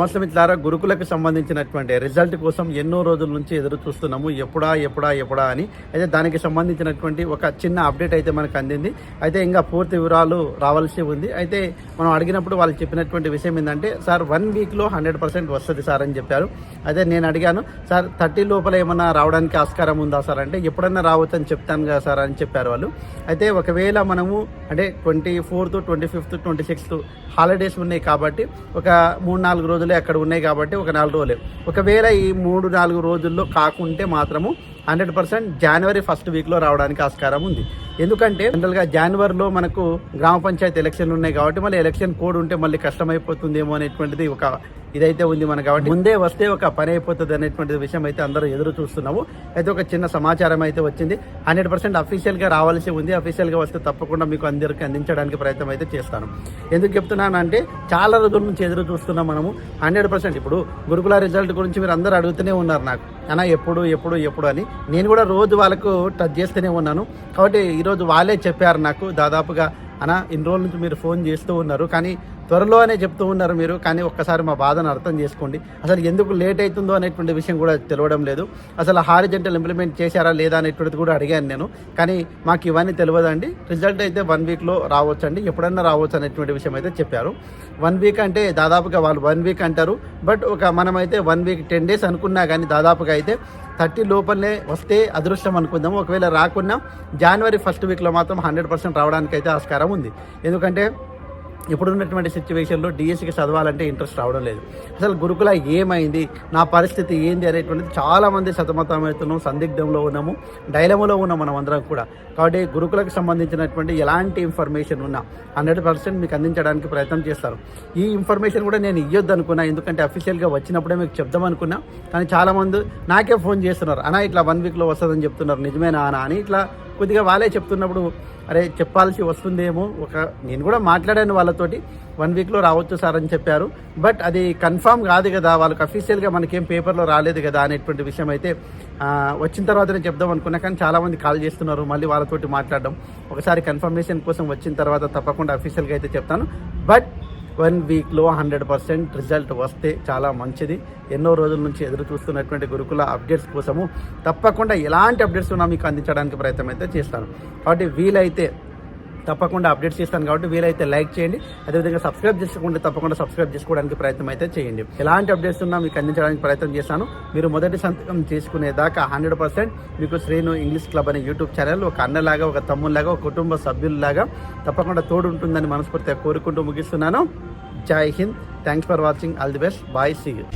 నమస్తే మిత్రులారా గురుకులకు సంబంధించినటువంటి రిజల్ట్ కోసం ఎన్నో రోజుల నుంచి ఎదురు చూస్తున్నాము ఎప్పుడా ఎప్పుడా ఎప్పుడా అని. అయితే దానికి సంబంధించినటువంటి ఒక చిన్న అప్డేట్ అయితే మనకు అందింది. అయితే ఇంకా పూర్తి వివరాలు రావాల్సి ఉంది. అయితే మనం అడిగినప్పుడు వాళ్ళు చెప్పినటువంటి విషయం ఏంటంటే సార్ వన్ వీక్లో హండ్రెడ్ పర్సెంట్ వస్తుంది సార్ అని చెప్పారు. అయితే నేను అడిగాను సార్ థర్టీ లోపల ఏమన్నా రావడానికి ఆస్కారం ఉందా సార్? అంటే ఎప్పుడన్నా రావచ్చు అని చెప్తాను కదా సార్ అని చెప్పారు వాళ్ళు. అయితే ఒకవేళ మనము అంటే twenty fourth twenty fifth twenty sixth holidays ఉన్నాయి కాబట్టి ఒక మూడు నాలుగు రోజులే అక్కడ ఉన్నాయి కాబట్టి ఒక నాలుగు రోజులే. ఒకవేళ ఈ మూడు నాలుగు రోజుల్లో కాకుంటే మాత్రము హండ్రెడ్ పర్సెంట్ జనవరి ఫస్ట్ వీక్లో రావడానికి ఆస్కారం ఉంది. ఎందుకంటే జనరల్గా జనవరిలో మనకు గ్రామ పంచాయతీ ఎలక్షన్లు ఉన్నాయి కాబట్టి మళ్ళీ ఎలక్షన్ కోడ్ ఉంటే మళ్ళీ కష్టమైపోతుందేమో అనేటువంటిది ఒక ఇదైతే ఉంది మనకు కాబట్టి ముందే వస్తే ఒక పని అయిపోతుంది అనేటువంటి విషయం అయితే అందరూ ఎదురు చూస్తున్నాము. అయితే ఒక చిన్న సమాచారం అయితే వచ్చింది. హండ్రెడ్ పర్సెంట్ అఫీషియల్గా రావాల్సి ఉంది. అఫీషియల్గా వస్తే తప్పకుండా మీకు అందరికీ అందించడానికి ప్రయత్నం అయితే చేస్తాను. ఎందుకు చెప్తున్నాను అంటే చాలా రోజుల నుంచి ఎదురు చూస్తున్నాం మనము. హండ్రెడ్ పర్సెంట్ ఇప్పుడు గురుకుల రిజల్ట్ గురించి మీరు అందరూ అడుగుతూనే ఉన్నారు నాకు. అన్న ఎప్పుడు ఎప్పుడు ఎప్పుడు అని. నేను కూడా రోజు వాళ్ళకు టచ్ చేస్తూనే ఉన్నాను. కాబట్టి ఈరోజు వాళ్ళే చెప్పారు నాకు దాదాపుగా అన్న ఇన్ని రోజుల నుంచి మీరు ఫోన్ చేస్తూ ఉన్నారు. కానీ త్వరలోనే చెప్తూ ఉన్నారు మీరు కానీ ఒక్కసారి మా బాధను అర్థం చేసుకోండి. అసలు ఎందుకు లేట్ అవుతుందో అనేటువంటి విషయం కూడా తెలియడం లేదు. అసలు హారిజెంటల్ ఇంప్లిమెంట్ చేశారా లేదా అనేటువంటిది కూడా అడిగాను నేను కానీ మాకు ఇవన్నీ తెలియదండి రిజల్ట్ అయితే వన్ వీక్లో రావచ్చండి. ఎప్పుడన్నా రావచ్చు అనేటువంటి విషయం అయితే చెప్పారు. వన్ వీక్ అంటే దాదాపుగా వాళ్ళు వన్ వీక్ అంటారు. బట్ ఒక మనమైతే వన్ వీక్ టెన్ డేస్ అనుకున్నా కానీ దాదాపుగా అయితే థర్టీ లోపలనే వస్తే అదృష్టం అనుకుందాము. ఒకవేళ రాకున్నా జనవరి ఫస్ట్ వీక్లో మాత్రం హండ్రెడ్ పర్సెంట్ రావడానికి అయితే ఆస్కారం ఉంది. ఎందుకంటే ఇప్పుడున్నటువంటి సిచ్యువేషన్లో డిఎస్సికి చదవాలంటే ఇంట్రెస్ట్ రావడం లేదు. అసలు గురుకుల ఏమైంది? నా పరిస్థితి ఏంది అనేటువంటిది చాలామంది సతమతమవుతున్నాం సందిగ్ధంలో ఉన్నాము డైలమలో ఉన్నాం మనం అందరం కూడా. కాబట్టి గురుకులకు సంబంధించినటువంటి ఎలాంటి ఇన్ఫర్మేషన్ ఉన్నా హండ్రెడ్ పర్సెంట్ మీకు అందించడానికి ప్రయత్నం చేస్తారు. ఈ ఇన్ఫర్మేషన్ కూడా నేను ఇవ్వద్దు అనుకున్నా ఎందుకంటే అఫీషియల్గా వచ్చినప్పుడే మీకు చెప్దాం అనుకున్నా కానీ చాలామంది నాకే ఫోన్ చేస్తున్నారు. అనా ఇట్లా వన్ వీక్లో వస్తుందని చెప్తున్నారు. నిజమేనా అనా అని ఇట్లా కొద్దిగా వాళ్ళే చెప్తున్నప్పుడు అరే చెప్పాల్సి వస్తుందేమో. ఒక నేను కూడా మాట్లాడాను వాళ్ళతోటి. వన్ వీక్లో రావచ్చు సార్ అని చెప్పారు. బట్ అది కన్ఫామ్ కాదు కదా. వాళ్ళకి అఫీషియల్గా మనకేం పేపర్లో రాలేదు కదా అనేటువంటి విషయం అయితే వచ్చిన తర్వాతనే చెప్దాం అనుకున్నా కానీ చాలామంది కాల్ చేస్తున్నారు. మళ్ళీ వాళ్ళతోటి మాట్లాడడం. ఒకసారి కన్ఫర్మేషన్ కోసం వచ్చిన తర్వాత తప్పకుండా అఫీషియల్గా అయితే చెప్తాను. బట్ వన్ వీక్లో హండ్రెడ్ పర్సెంట్ రిజల్ట్ వస్తే చాలా మంచిది. ఎన్నో రోజుల నుంచి ఎదురు చూస్తున్నటువంటి గురుకుల అప్డేట్స్ కోసము తప్పకుండా ఎలాంటి అప్డేట్స్ ఉన్నా మీకు అందించడానికి ప్రయత్నం అయితే చేస్తాను. కాబట్టి వీలైతే తప్పకుండా అప్డేట్స్ చేస్తాను కాబట్టి వీలైతే లైక్ చేయండి. అదేవిధంగా సబ్స్క్రైబ్ చేసుకోండి తప్పకుండా సబ్స్క్రైబ్ చేసుకోవడానికి ప్రయత్నం అయితే చేయండి. ఎలాంటి అప్డేట్స్ ఉన్నా మీకు అందించడానికి ప్రయత్నం చేశాను మీరు మొదటి సంతకం చేసుకునేదాకా హండ్రెడ్ పర్సెంట్ మీకు శ్రీను ఇంగ్లీష్ క్లబ్ అనే యూట్యూబ్ ఛానల్ ఒక అన్నలాగా ఒక తమ్ముళ్ళలాగా ఒక కుటుంబ సభ్యుల్లాగా తప్పకుండా తోడు ఉంటుందని మనస్ఫూర్తిగా కోరుకుంటూ ముగిస్తున్నాను. జై Hind. Thanks for watching all the best bye see you